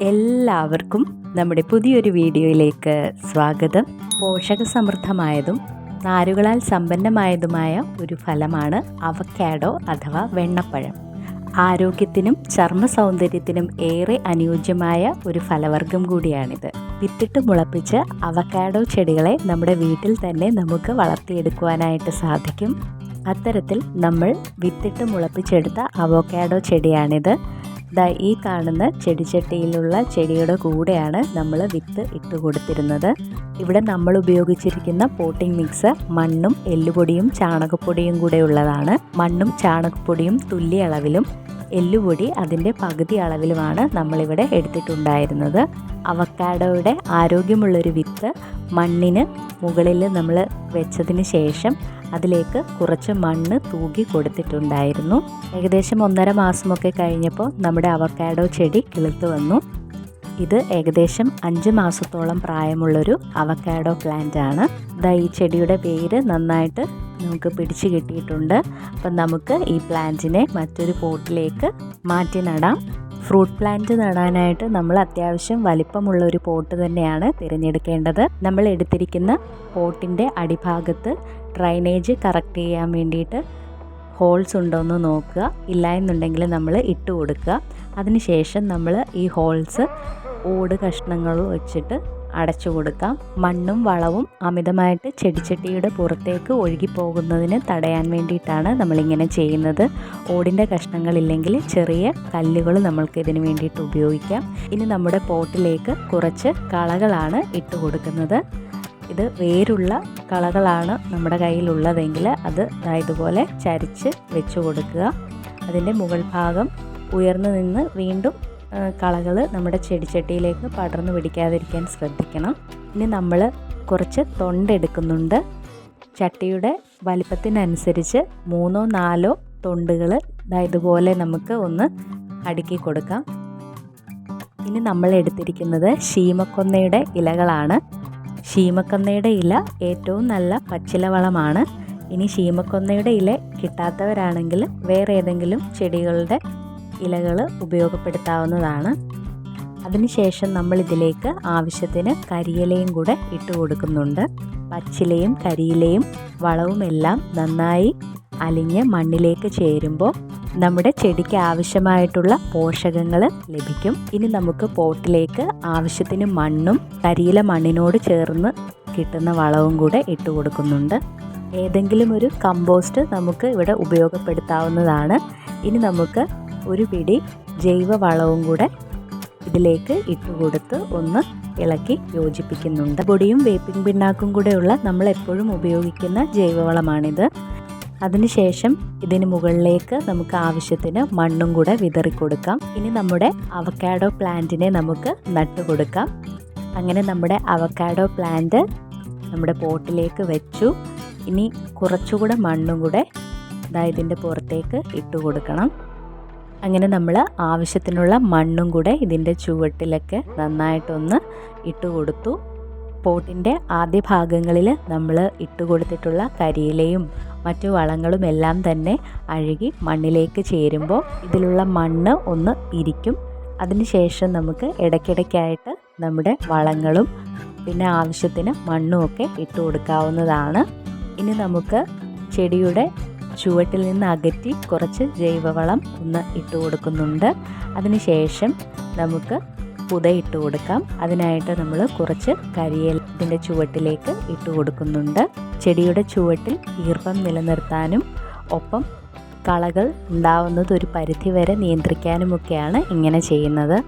എല്ലാവർക്കും നമ്മുടെ പുതിയൊരു വീഡിയോയിലേക്ക് സ്വാഗതം. പോഷക സമൃദ്ധമായതും നാരുകളാൽ സമ്പന്നമായതുമായ ഒരു ഫലമാണ് അവക്കാഡോ അഥവാ വെണ്ണപ്പഴം. ആരോഗ്യത്തിനും ചർമ്മ സൗന്ദര്യത്തിനും ഏറെ അനുയോജ്യമായ ഒരു ഫലവർഗം കൂടിയാണിത്. വിത്തിട്ട് മുളപ്പിച്ച് അവക്കാഡോ ചെടികളെ നമ്മുടെ വീട്ടിൽ തന്നെ നമുക്ക് വളർത്തിയെടുക്കുവാനായിട്ട് സാധിക്കും. അത്തരത്തിൽ നമ്മൾ വിത്തിട്ട് മുളപ്പിച്ചെടുത്ത അവോക്കാഡോ ചെടിയാണിത്. ദാ ഈ കാണുന്ന ചെടിച്ചട്ടിയിലുള്ള ചെടിയുടെ കൂടെയാണ് നമ്മൾ വിത്ത് ഇട്ട് കൊടുത്തിരുന്നത്. ഇവിടെ നമ്മൾ ഉപയോഗിച്ചിരിക്കുന്ന പോട്ടിംഗ് മിക്സ് മണ്ണും എല്ലുപൊടിയും ചാണകപ്പൊടിയും കൂടെ ഉള്ളതാണ്. മണ്ണും ചാണകപ്പൊടിയും തുല്യ അളവിലും എല്ലുപൊടി അതിന്റെ പകുതി അളവിലുമാണ് നമ്മളിവിടെ എടുത്തിട്ടുണ്ടായിരുന്നത്. അവക്കാഡോയുടെ ആരോഗ്യമുള്ളൊരു വിത്ത് മണ്ണിന് മുകളിൽ നമ്മൾ വെച്ചതിന് ശേഷം അതിലേക്ക് കുറച്ച് മണ്ണ് തൂകി കൊടുത്തിട്ടുണ്ടായിരുന്നു. ഏകദേശം ഒന്നര മാസമൊക്കെ കഴിഞ്ഞപ്പോൾ നമ്മുടെ അവക്കാഡോ ചെടി കിളുത്ത് വന്നു. ഇത് ഏകദേശം അഞ്ച് മാസത്തോളം പ്രായമുള്ളൊരു അവക്കാഡോ പ്ലാന്റ് ആണ്. ഇതാ ഈ ചെടിയുടെ പേര് നന്നായിട്ട് നമുക്ക് പിടിച്ചു കിട്ടിയിട്ടുണ്ട്. അപ്പം നമുക്ക് ഈ പ്ലാന്റിനെ മറ്റൊരു പോട്ടിലേക്ക് മാറ്റി നടാം. ഫ്രൂട്ട് പ്ലാന്റ് നടാനായിട്ട് നമ്മൾ അത്യാവശ്യം വലിപ്പമുള്ള ഒരു പോട്ട് തന്നെയാണ് തിരഞ്ഞെടുക്കേണ്ടത്. നമ്മൾ എടുത്തിരിക്കുന്ന പോട്ടിന്റെ അടിഭാഗത്ത് ഡ്രൈനേജ് കറക്റ്റ് ചെയ്യാൻ വേണ്ടിയിട്ട് ഹോൾസ് ഉണ്ടോ എന്ന് നോക്കുക. ഇല്ല എന്നുണ്ടെങ്കിൽ നമ്മൾ ഇട്ട് കൊടുക്കുക. അതിനുശേഷം നമ്മൾ ഈ ഹോൾസ് ഓട് കഷ്ണങ്ങൾ വെച്ചിട്ട് അടച്ചു കൊടുക്കാം. മണ്ണും വളവും അമിതമായിട്ട് ചെടിച്ചട്ടിയുടെ പുറത്തേക്ക് ഒഴുകിപ്പോകുന്നതിന് തടയാൻ വേണ്ടിയിട്ടാണ് നമ്മളിങ്ങനെ ചെയ്യുന്നത്. ഓടിന്റെ കഷ്ണങ്ങളില്ലെങ്കിൽ ചെറിയ കല്ലുകൾ നമ്മൾക്ക് ഇതിന് വേണ്ടിയിട്ട് ഉപയോഗിക്കാം. ഇനി നമ്മുടെ പോട്ടിലേക്ക് കുറച്ച് കളകളാണ് ഇട്ട് കൊടുക്കുന്നത്. ഇത് വേരുള്ള കളകളാണ് നമ്മുടെ കയ്യിലുള്ളതെങ്കിൽ അത് ഇതുപോലെ ചരിച്ച് വെച്ച് കൊടുക്കുക. അതിന്റെ മുകൾ ഭാഗം ഉയർന്നു നിന്ന് വീണ്ടും കളകൾ നമ്മുടെ ചെടിച്ചട്ടിയിലേക്ക് പടർന്നു പിടിക്കാതിരിക്കാൻ ശ്രദ്ധിക്കണം. ഇനി നമ്മൾ കുറച്ച് തൊണ്ടെടുക്കുന്നുണ്ട് ചട്ടിയുടെ വലിപ്പത്തിനനുസരിച്ച് മൂന്നോ നാലോ തൊണ്ടുകൾ ഇതുപോലെ നമുക്ക് ഒന്ന് അടുക്കി കൊടുക്കാം. ഇനി നമ്മൾ എടുത്തിരിക്കുന്നത് ശീമക്കൊന്നയുടെ ഇലകളാണ്. ശീമക്കൊന്നയുടെ ഇല ഏറ്റവും നല്ല പച്ചില വളമാണ് ഇനി ശീമക്കൊന്നയുടെ ഇല കിട്ടാത്തവരാണെങ്കിൽ വേറെ ഏതെങ്കിലും ചെടികളുടെ ഇലകൾ ഉപയോഗപ്പെടുത്താവുന്നതാണ്. അതിനുശേഷം നമ്മൾ ഇതിലേക്ക് ആവശ്യത്തിന് കരിയിലയും കൂടെ ഇട്ട് കൊടുക്കുന്നുണ്ട്. പച്ചിലയും കരിയിലയും വളവുമെല്ലാം നന്നായി അലിഞ്ഞ് മണ്ണിലേക്ക് ചേരുമ്പോൾ നമ്മുടെ ചെടിക്ക് ആവശ്യമായിട്ടുള്ള പോഷകങ്ങൾ ലഭിക്കും. ഇനി നമുക്ക് പോട്ടിലേക്ക് ആവശ്യത്തിന് മണ്ണും കരിയില മണ്ണിനോട് ചേർന്ന് കിട്ടുന്ന വളവും കൂടെ ഇട്ട് കൊടുക്കുന്നുണ്ട്. ഏതെങ്കിലും ഒരു കമ്പോസ്റ്റ് നമുക്ക് ഇവിടെ ഉപയോഗപ്പെടുത്താവുന്നതാണ്. ഇനി നമുക്ക് ഒരു പിടി ജൈവവളവും കൂടെ ഇതിലേക്ക് ഇട്ടുകൊടുത്ത് ഒന്ന് ഇളക്കി യോജിപ്പിക്കുന്നുണ്ട്. പൊടിയും വേപ്പിംഗ് പിണ്ണാക്കും കൂടെയുള്ള നമ്മൾ എപ്പോഴും ഉപയോഗിക്കുന്ന ജൈവവളമാണിത്. അതിനുശേഷം ഇതിന് മുകളിലേക്ക് നമുക്ക് ആവശ്യത്തിന് മണ്ണും കൂടെ വിതറി കൊടുക്കാം. ഇനി നമ്മുടെ അവക്കാഡോ പ്ലാന്റിനെ നമുക്ക് നട്ടുകൊടുക്കാം അങ്ങനെ നമ്മുടെ അവക്കാഡോ പ്ലാന്റ് നമ്മുടെ പോട്ടിലേക്ക് വെച്ചു. ഇനി കുറച്ചുകൂടെ മണ്ണും കൂടെ ഇതിന്റെ പുറത്തേക്ക് ഇട്ട് കൊടുക്കണം. അങ്ങനെ നമ്മൾ ആവശ്യത്തിനുള്ള മണ്ണും കൂടെ ഇതിന്റെ ചുവട്ടിലൊക്കെ നന്നായിട്ടൊന്ന് ഇട്ട് കൊടുത്തു. പോട്ടിന്റെ ആദ്യ ഭാഗങ്ങളിൽ നമ്മൾ ഇട്ട് കൊടുത്തിട്ടുള്ള കരിയിലയും മറ്റു വളങ്ങളും എല്ലാം തന്നെ അഴുകി മണ്ണിലേക്ക് ചേരുമ്പോൾ ഇതിലുള്ള മണ്ണ് ഒന്ന് ഇരിക്കും. അതിനുശേഷം നമുക്ക് ഇടയ്ക്കിടയ്ക്കായിട്ട് നമ്മുടെ വളങ്ങളും പിന്നെ ആവശ്യത്തിന് മണ്ണുമൊക്കെ ഇട്ട് കൊടുക്കാവുന്നതാണ്. ഇനി നമുക്ക് ചെടിയുടെ ചുവട്ടിൽ നിന്ന് അകറ്റി കുറച്ച് ജൈവവളം ഒന്ന് ഇട്ട് കൊടുക്കുന്നുണ്ട്. അതിനുശേഷം നമുക്ക് പുത ഇട്ട് കൊടുക്കാം. അതിനായിട്ട് നമ്മൾ കുറച്ച് കരിയേലത്തിന്റെ ചുവട്ടിലേക്ക് ഇട്ട് കൊടുക്കുന്നുണ്ട്. ചെടിയുടെ ചുവട്ടിൽ ഈർപ്പം നിലനിർത്താനും ഒപ്പം കളകൾ ഉണ്ടാവുന്നത് ഒരു പരിധി വരെ നിയന്ത്രിക്കാനുമൊക്കെയാണ് ഇങ്ങനെ ചെയ്യുന്നത്.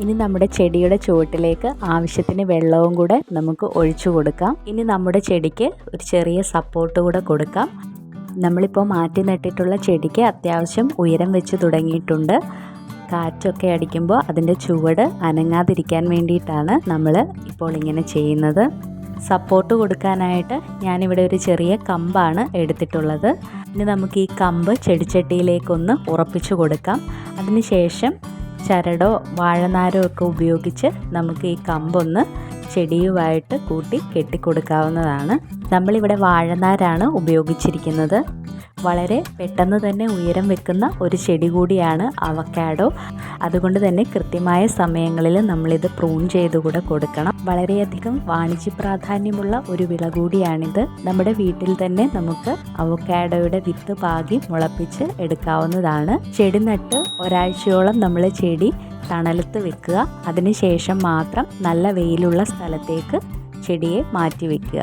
ഇനി നമ്മുടെ ചെടിയുടെ ചുവട്ടിലേക്ക് ആവശ്യത്തിന് വെള്ളവും കൂടെ നമുക്ക് ഒഴിച്ചു കൊടുക്കാം. ഇനി നമ്മുടെ ചെടിക്ക് ഒരു ചെറിയ സപ്പോർട്ട് കൂടെ കൊടുക്കാം. നമ്മളിപ്പോൾ മാറ്റി നട്ടിട്ടുള്ള ചെടിക്ക് അത്യാവശ്യം ഉയരം വെച്ച് തുടങ്ങിയിട്ടുണ്ട്. കാറ്റൊക്കെ അടിക്കുമ്പോൾ അതിന്റെ ചുവട് അനങ്ങാതിരിക്കാൻ വേണ്ടിയിട്ടാണ് നമ്മൾ ഇപ്പോൾ ഇങ്ങനെ ചെയ്യുന്നത്. സപ്പോർട്ട് കൊടുക്കാനായിട്ട് ഞാനിവിടെ ഒരു ചെറിയ കമ്പാണ് എടുത്തിട്ടുള്ളത്. ഇനി നമുക്ക് ഈ കമ്പ് ചെടിച്ചട്ടിയിലേക്കൊന്ന് ഉറപ്പിച്ചു കൊടുക്കാം. അതിനുശേഷം ചരടോ വാഴനാരോ ഒക്കെ ഉപയോഗിച്ച് നമുക്ക് ഈ കമ്പൊന്ന് ചെടിയുമായിട്ട് കൂട്ടി കെട്ടിക്കൊടുക്കാവുന്നതാണ്. നമ്മളിവിടെ വാഴനാരാണ് ഉപയോഗിച്ചിരിക്കുന്നത്. വളരെ പെട്ടെന്ന് തന്നെ ഉയരം വെക്കുന്ന ഒരു ചെടി കൂടിയാണ് അവക്കാഡോ. അതുകൊണ്ട് തന്നെ കൃത്യമായ സമയങ്ങളിൽ നമ്മളിത് പ്രൂൺ ചെയ്തുകൂടെ കൊടുക്കണം. വളരെയധികം വാണിജ്യ പ്രാധാന്യമുള്ള ഒരു വിള കൂടിയാണിത്. നമ്മുടെ വീട്ടിൽ തന്നെ നമുക്ക് അവക്കാഡോയുടെ വിത്ത് പാകി മുളപ്പിച്ച് എടുക്കാവുന്നതാണ്. ചെടി നട്ട് ഒരാഴ്ചയോളം നമ്മൾ ചെടി തണലത്ത് വെക്കുക. അതിനുശേഷം മാത്രം നല്ല വെയിലുള്ള സ്ഥലത്തേക്ക് ചെടിയെ മാറ്റി വയ്ക്കുക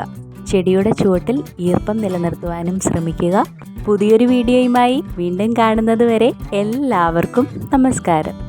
ചെടിയുടെ ചുവട്ടിൽ ഈർപ്പം നിലനിർത്തുവാനും ശ്രമിക്കുക. പുതിയൊരു വീഡിയോയുമായി വീണ്ടും കാണുന്നത് വരെ എല്ലാവർക്കും നമസ്കാരം.